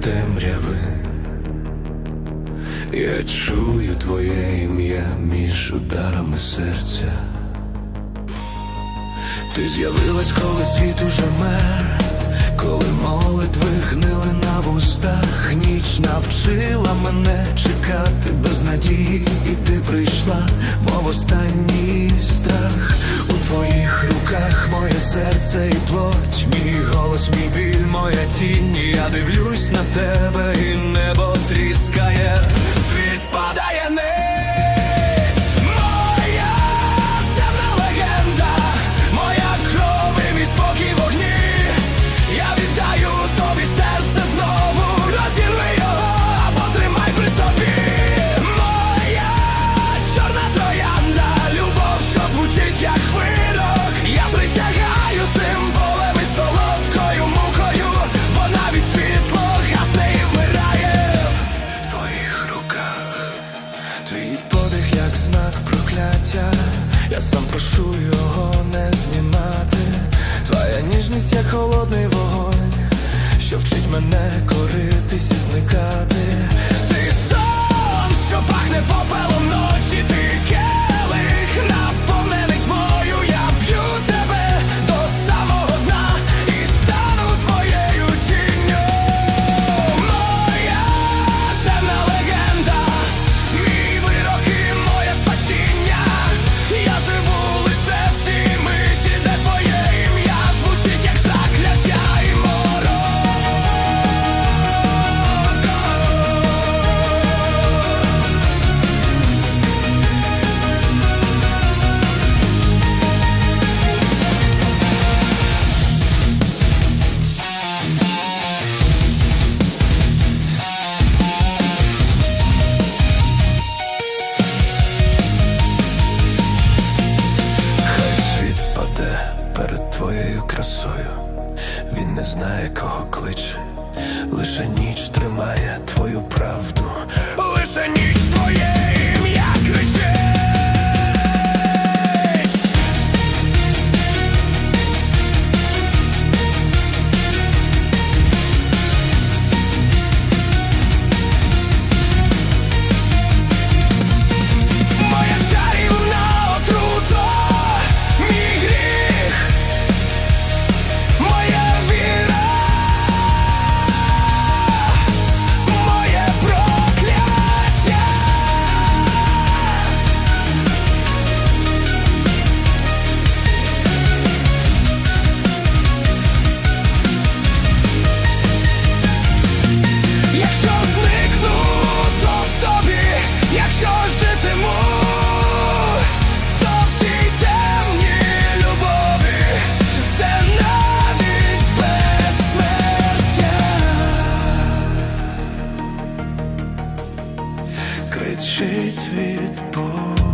темряви. Я чую твоє ім'я між ударами серця. Ти з'явилась, коли світ уже мер, коли молитви гнили на вустах, ніч навчила мене чекати без надії, і ти прийшла, мов останній страх. У твоїх руках серце і плоть, мій голос, мій біль, моя тінь. Я дивлюсь на тебе, і небо тріскає, я сам прошу його не знімати. Твоя ніжність як холодний вогонь, що вчить мене коритись і зникати. Не кого кличе, лише ніч тримає твою правду, кричить від болю.